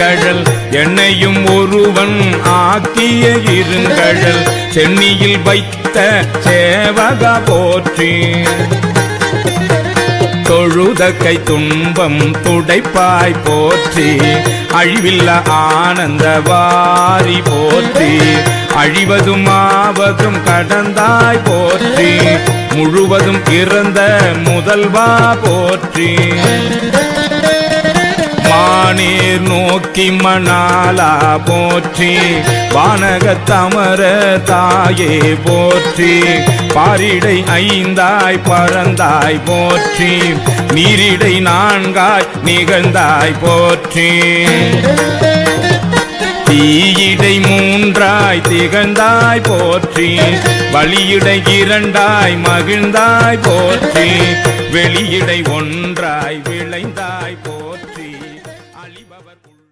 பெருங்கடல் என்னையும் ஒருவன் ஆக்கிய இருங்கடல் சென்னியில் வைத்த சேவக போற்றி. தொழுத கை துன்பம் துடைப்பாய் போற்றி அழிவில்ல ஆனந்த வாரி போற்றி அழிவதும் ஆவதும் கடந்தாய் போற்றி முழுவதும் இறந்த முதல்வா போற்றி. மானீர் நோக்கி மணாலா போற்றி. வானக தமர தாயே போற்றி. பாரிடை ஐந்தாய் பறந்தாய் போற்றி. நீரிடை நான்காய் நிகழ்ந்தாய் போற்றி. தீயிடை மூன்றாய் திகழ்ந்தாய் போற்றி. வழியிடை இரண்டாய் மகிழ்ந்தாய் போற்றி. வெளியிடை ஒன்றாய் விளைந்தாய் அணிபவர் உள்